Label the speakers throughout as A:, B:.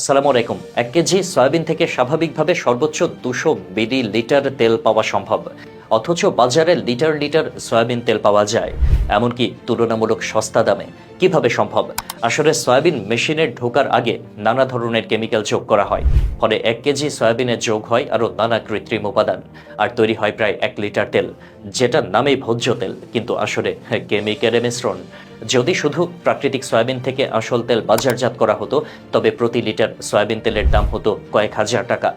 A: আসসালামু আলাইকুম। এক কেজি সয়াবিন থেকে স্বাভাবিকভাবে সর্বোচ্চ দুশো মিলি লিটার তেল পাওয়া সম্ভব। অথচ বাজারে লিটার লিটার সয়াবিন তেল পাওয়া যায়। এমনকি তুলনামূলক সস্তা দামে। কীভাবে সম্ভব? আসলে সয়াবিন মেশিনে ঢোকার আগে নানা ধরনের কেমিক্যাল যোগ করা হয়। ফলে এক কেজি সয়াবিনে যোগ হয় আরও নানা কৃত্রিম উপাদান। আর তৈরি হয় প্রায় এক লিটার তেল। যেটার নামেই ভোজ্য তেল, কিন্তু আসলে কেমিক্যালের মিশ্রণ। যদি শুধু প্রাকৃতিক সয়াবিন থেকে আসল তেল বাজারজাত করা হতো, তবে প্রতি লিটার সয়াবিন তেলের দাম হতো কয়েক হাজার টাকা।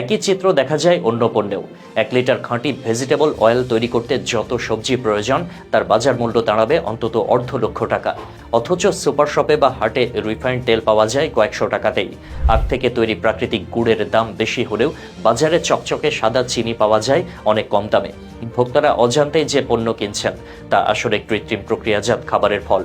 A: একই চিত্র দেখা যায় অন্য পণ্যেও। এক লিটার খাঁটি ভেজিটেবল অয়েল তৈরি করতে যত সবজি প্রয়োজন, তার বাজার মূল্য দাঁড়াবে অন্তত অর্ধ লক্ষ টাকা। অথচ সুপার শপে বা হাটে রিফাইন্ড তেল পাওয়া যায় কয়েকশো টাকাতেই। আখ থেকে তৈরি প্রাকৃতিক গুড়ের দাম বেশি হলেও বাজারে চকচকে সাদা চিনি পাওয়া যায় অনেক কম দামে। ভোক্তারা অজান্তেই যে পণ্য কিনছেন, তা আসলে কৃত্রিম প্রক্রিয়াজাত খাবারের ফল।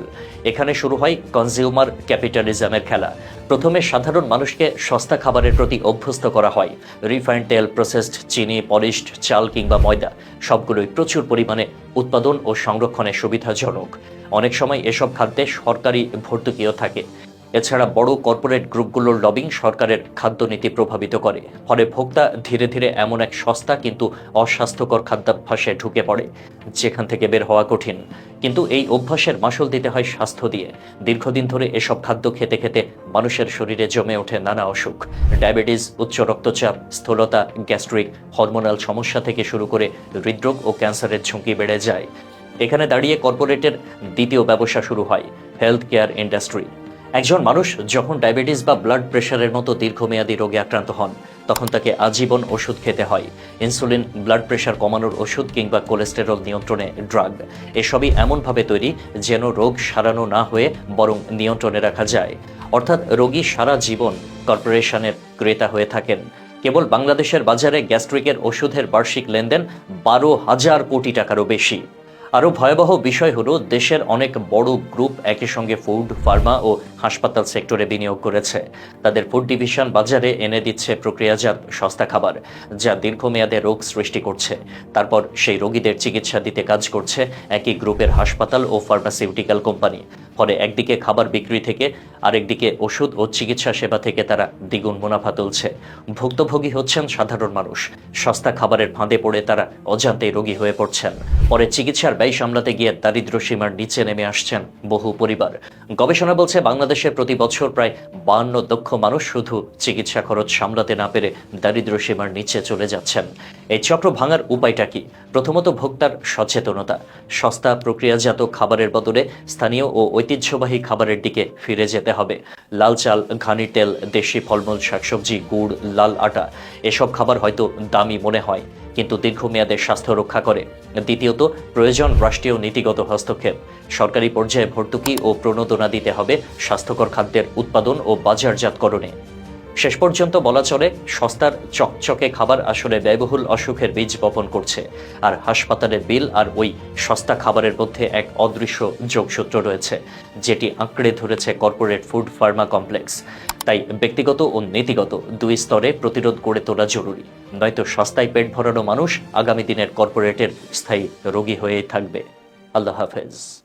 A: এখানে শুরু হয় কনজিউমার ক্যাপিটালিজমের খেলা। প্রথমে সাধারণ মানুষকে সস্তা খাবারের প্রতি অভ্যস্ত করা হয়। রিফাইন্ড তেল, প্রসেসড চিনি, পলিশড চাল কিংবা ময়দা সবগুলোই প্রচুর পরিমাণে উৎপাদন ও সংরক্ষণে সুবিধাজনক। অনেক সময় এসব খাদ্যে সরকারি ভর্তুকিও থাকে। এছাড়া বড় কর্পোরেট গ্রুপগুলোর লবিং সরকারের খাদ্যনীতি প্রভাবিত করে। ফলে ভোক্তা ধীরে ধীরে এমন এক সস্তা কিন্তু অস্বাস্থ্যকর খাদ্যাভ্যাসে ঢুকে পড়ে, যেখান থেকে বের হওয়া কঠিন। কিন্তু এই অভ্যাসের মাসল দিতে হয় স্বাস্থ্য দিয়ে। দীর্ঘদিন ধরে এসব খাদ্য খেতে খেতে মানুষের শরীরে জমে ওঠে নানা অসুখ। ডায়াবেটিস, উচ্চ রক্তচাপ, স্থূলতা, গ্যাস্ট্রিক, হরমোনাল সমস্যা থেকে শুরু করে হৃদরোগ ও ক্যান্সারের ঝুঁকি বেড়ে যায়। এখানে দাঁড়িয়ে কর্পোরেটের দ্বিতীয় ব্যবসা শুরু হয় হেলথ কেয়ার ইন্ডাস্ট্রি একজন মানুষ যখন ডায়াবেটিস বা ব্লাড প্রেশারের মতো দীর্ঘমেয়াদী রোগে আক্রান্ত হন, তখন তাকে আজীবন ওষুধ খেতে হয়। ইনসুলিন ব্লাড প্রেশার কমানোর ওষুধ কিংবা কোলেস্টেরল নিয়ন্ত্রণে ড্রাগ এসবই এমনভাবে তৈরি যেন রোগ সারানো না হয়ে বরং নিয়ন্ত্রণে রাখা যায়। অর্থাৎ রোগী সারা জীবন কর্পোরেশনের ক্রেতা হয়ে থাকেন। কেবল বাংলাদেশের বাজারে গ্যাস্ট্রিকের ওষুধের বার্ষিক লেনদেন বারো হাজার কোটি টাকারও বেশি। আরও ভয়াবহ বিষয় হলো, দেশের অনেক বড় গ্রুপ একই সঙ্গে ফুড, ফার্মা ও হাসপাতাল সেক্টরে বিনিয়োগ করেছে। তাদের ফুড ডিভিশন বাজারে এনে দিচ্ছে প্রক্রিয়াজাত সস্তা খাবার, যা দীর্ঘমেয়াদে রোগ সৃষ্টি করছে। তারপর সেই রোগীদের চিকিৎসা দিতে কাজ করছে একই গ্রুপের হাসপাতাল ও ফার্মাসিউটিক্যাল কোম্পানি। ফলে একদিকে খাবার বিক্রি থেকে আরেকদিকে ওষুধ ও চিকিৎসা সেবা থেকে তারা দ্বিগুণ মুনাফা তুলছে। ভুক্তভোগী হচ্ছেন সাধারণ মানুষ। সস্তা খাবারের ফাঁদে পড়ে তারা অজান্তেই রোগী হয়ে পড়ছেন। পরে চিকিৎসার ব্যয় সামলাতে গিয়ে দারিদ্র সীমার নিচে নেমে আসছেন বহু পরিবার। গবেষণা বলছে, বাংলাদেশে প্রতি বছর প্রায় বান্ন দক্ষ মানুষ শুধু চিকিৎসা খরচ সামলাতে না পেরে দারিদ্র সীমার নিচে চলে যাচ্ছেন। এই চক্র ভাঙার উপায়টা কি? প্রথমত ভোক্তার সচেতনতা। সস্তা প্রক্রিয়াজাত খাবারের বদলে স্থানীয় ও ঐতিহ্যবাহী খাবারের দিকে ফিরে যেতে হবে। লাল চাল, ঘানি তেল, দেশি ফলমূল, শাকসবজি, গুড়, লাল আটা, এসব খাবার হয়তো দামি মনে হয়। কিন্তু দীর্ঘমেয়াদে স্বাস্থ্য রক্ষা করে। দ্বিতীয়ত, প্রয়োজন রাষ্ট্রীয় নীতিগত হস্তক্ষেপ। সরকারি পর্যায়ে ভর্তুকি ও প্রণোদনা দিতে হবে স্বাস্থ্যকর খাদ্যের উৎপাদন ও বাজারজাতকরণে। শেষ পর্যন্ত বলা চলে, সস্তার চকচকে খাবার আসলে ব্যয়বহুল অসুখের বীজ বপন করছে। আর হাসপাতালের বিল আর ওই সস্তা খাবারের মধ্যে এক অদৃশ্য যোগসূত্র রয়েছে, যেটি আঁকড়ে ধরেছে কর্পোরেট ফুড ফার্মা কমপ্লেক্স। তাই ব্যক্তিগত ও নীতিগত দুই স্তরে প্রতিরোধ গড়ে তোলা জরুরি। নয়তো সস্তায় পেট ভরানো মানুষ আগামী দিনের কর্পোরেটের স্থায়ী রোগী হয়েই থাকবে। আল্লাহ হাফেজ।